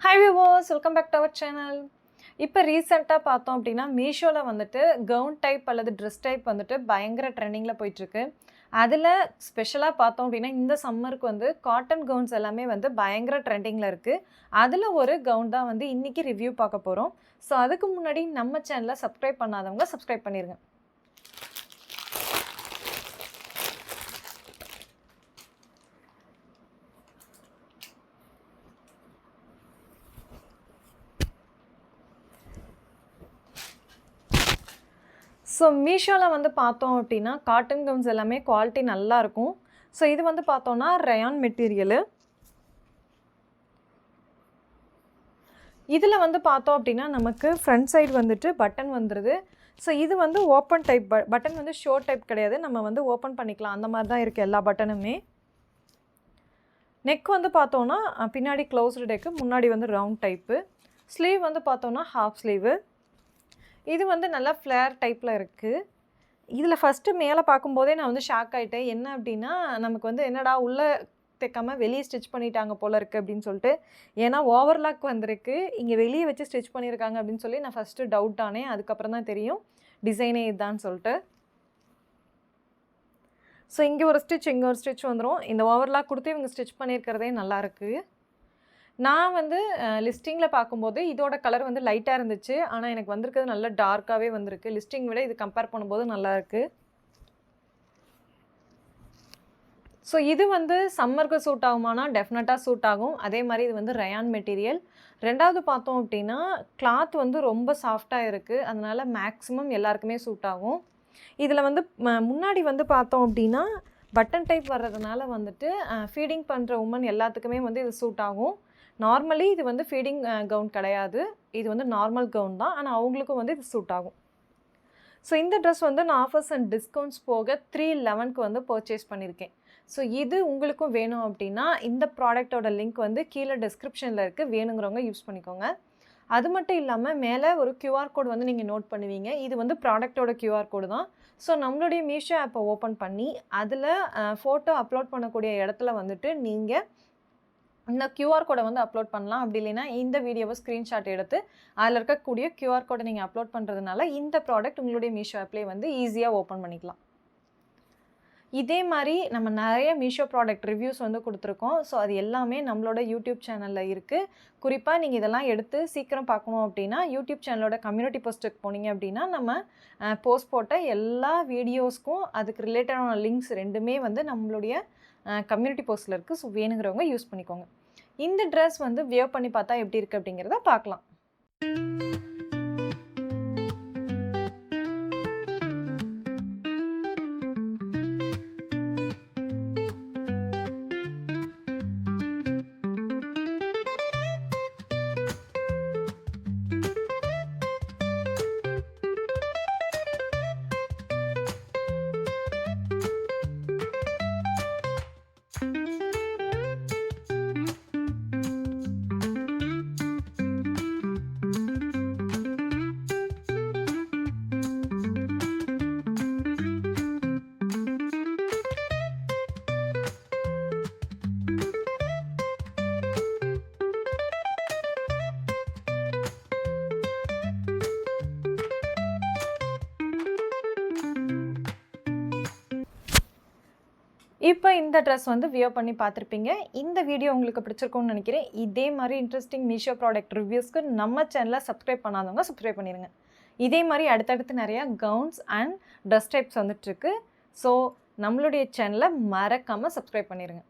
High விவோஸ் welcome back to our channel இப்போ ரீசெண்டாக பார்த்தோம் அப்படின்னா மீஷோவில் வந்துட்டு கவுன் டைப் அல்லது ட்ரெஸ் டைப் வந்துட்டு பயங்கர ட்ரெண்டிங்கில் போயிட்டுருக்கு. அதில் ஸ்பெஷலாக பார்த்தோம் அப்படின்னா இந்த சம்மருக்கு வந்து காட்டன் கவுன்ஸ் எல்லாமே வந்து பயங்கர ட்ரெண்டிங்கில் இருக்குது அதில் ஒரு கவுன் தான் வந்து இன்றைக்கி ரிவ்யூ பார்க்க போகிறோம் ஸோ அதுக்கு முன்னாடி நம்ம சேனலை சப்ஸ்கிரைப் பண்ணாதவங்க சப்ஸ்கிரைப் பண்ணிடுங்க ஸோ மீஷோவில் வந்து பார்த்தோம் அப்படின்னா காட்டன் கவுன்ஸ் எல்லாமே குவாலிட்டி நல்லா இருக்கும். ஸோ இது வந்து பார்த்தோன்னா ரயான் மெட்டீரியலு இதில் வந்து பார்த்தோம் அப்படின்னா நமக்கு ஃப்ரண்ட் சைடு வந்துட்டு பட்டன் வந்துடுது ஸோ இது வந்து ஓப்பன் டைப் ப பட்டன் வந்து ஷோ டைப் கிடையாது. நம்ம வந்து ஓப்பன் பண்ணிக்கலாம். அந்த மாதிரி தான் இருக்குது எல்லா பட்டனுமே நெக் வந்து பார்த்தோன்னா பின்னாடி க்ளோஸ்டு டெக்கு முன்னாடி வந்து ரவுண்ட் டைப்பு ஸ்லீவ் வந்து பார்த்தோன்னா ஹாஃப் ஸ்லீவு இது வந்து நல்லா ஃப்ளேர் டைப்பில் இருக்குது இதில் ஃபஸ்ட்டு மேலே பார்க்கும்போதே நான் வந்து ஷாக் ஆகிட்டேன் என்ன அப்படின்னா நமக்கு வந்து என்னடா உள்ளே தைக்காமல் வெளியே ஸ்டிச் பண்ணிட்டாங்க போல இருக்குது அப்படின்னு சொல்லிட்டு. ஏன்னா ஓவர்லாக் வந்திருக்கு. இங்கே வெளியே வச்சு ஸ்டிச் பண்ணியிருக்காங்க அப்படின்னு சொல்லி நான் ஃபஸ்ட்டு டவுட் ஆனேன். அதுக்கப்புறம் தான் தெரியும். டிசைனே இதுதான் சொல்லிட்டு. ஸோ இங்கே ஒரு ஸ்டிச் இங்கே ஒரு ஸ்டிச் வந்துடும் இந்த ஓவர்லாக் கொடுத்து இவங்க ஸ்டிச் பண்ணியிருக்கிறதே நல்லாயிருக்கு நான் வந்து லிஸ்டிங்கில் பார்க்கும்போது இதோட கலர் வந்து லைட்டாக இருந்துச்சு. ஆனால் எனக்கு வந்திருக்கிறது நல்ல டார்க்காகவே வந்திருக்கு. லிஸ்டிங் விட இது கம்பேர் பண்ணும்போது நல்லாயிருக்கு ஸோ இது வந்து சம்மருக்கு சூட் ஆகுமானா டெஃபினட்டாக சூட் ஆகும். அதே மாதிரி இது வந்து ரயான் மெட்டீரியல். ரெண்டாவது பார்த்தோம் அப்படின்னா கிளாத் வந்து ரொம்ப சாஃப்டாக இருக்குது அதனால் மேக்ஸிமம் எல்லாருக்குமே சூட் ஆகும். இதில் வந்து ம- முன்னாடி வந்து பார்த்தோம் அப்படின்னா பட்டன் டைப் வர்றதுனால வந்துட்டு ஃபீடிங் பண்ணுற உமன் எல்லாத்துக்குமே வந்து இது சூட் ஆகும். நார்மலி இது வந்து ஃபீடிங் கவுன் கிடையாது. இது வந்து நார்மல் கவுன் தான். ஆனால் அவங்களுக்கும் வந்து இது சூட் ஆகும். ஸோ இந்த ட்ரெஸ் வந்து நான் ஆஃபர்ஸ் அண்ட் டிஸ்கவுண்ட்ஸ் போக த்ரீ லெவனுக்கு வந்து பர்ச்சேஸ் பண்ணியிருக்கேன் ஸோ இது உங்களுக்கும் வேணும் அப்படின்னா இந்த ப்ராடக்ட்டோட லிங்க் வந்து கீழே டிஸ்கிரிப்ஷனில் இருக்குது வேணுங்கிறவங்க யூஸ் பண்ணிக்கோங்க. அது மட்டும் இல்லாமல் மேலே ஒரு க்யூஆர் கோட் வந்து நீங்கள் நோட் பண்ணுவீங்க. இது வந்து ப்ராடக்ட்டோட க்யூஆர் கோடு தான். ஸோ நம்மளுடைய மீஷோ ஆப்பை ஓப்பன் பண்ணி அதில் ஃபோட்டோ அப்லோட் பண்ணக்கூடிய இடத்துல வந்துட்டு நீங்கள் இந்த கியூஆர் கோடை வந்து அப்லோட் பண்ணலாம். அப்படி இல்லைன்னா இந்த வீடியோவை ஸ்க்ரீன்ஷாட் எடுத்து அதில் இருக்கக்கூடிய கியூஆர் கோடை நீங்கள் அப்லோட் பண்ணுறதுனால இந்த ப்ராடக்ட் உங்களுடைய மீஷோ ஆப்லேயே வந்து ஈஸியாக ஓப்பன் பண்ணிக்கலாம். இதே மாதிரி நம்ம நிறைய மீஷோ ப்ராடக்ட் ரிவ்யூஸ் வந்து கொடுத்துருக்கோம். ஸோ அது எல்லாமே நம்மளோட யூடியூப் சேனலில் இருக்குது குறிப்பாக நீங்கள் இதெல்லாம் எடுத்து சீக்கிரம் பார்க்கணும் அப்படின்னா யூடியூப் சேனலோட கம்யூனிட்டி போஸ்ட்டுக்கு போனீங்க அப்படின்னா நம்ம போஸ்ட் போட்ட எல்லா வீடியோஸ்க்கும் அதுக்கு ரிலேட்டடான லிங்க்ஸ் ரெண்டுமே வந்து நம்மளுடைய கம்யூனிட்டி போஸ்ட்டில் இருக்குது ஸோ வேணுங்கிறவங்க யூஸ் பண்ணிக்கோங்க. இந்த ட்ரெஸ் வந்து வியர் பண்ணி பார்த்தா எப்படி இருக்குது அப்படிங்கிறத பார்க்கலாம். இப்போ இந்த ட்ரெஸ் வந்து வியர் பண்ணி பார்த்துருப்பீங்க. இந்த வீடியோ உங்களுக்கு பிடிச்சிருக்கும்னு நினைக்கிறேன். இதே மாதிரி இன்ட்ரெஸ்டிங் மீஷோ ப்ராடக்ட் ரிவ்யூஸ்க்கு நம்ம சேனலை சப்ஸ்கிரைப் பண்ணாதவங்க சப்ஸ்கிரைப் பண்ணிடுங்க இதே மாதிரி அடுத்தடுத்து நிறையா கவுன்ஸ் அண்ட் ட்ரெஸ் டைப்ஸ் வந்துட்டுருக்கு ஸோ நம்மளுடைய சேனலை மறக்காமல் சப்ஸ்கிரைப் பண்ணிடுங்க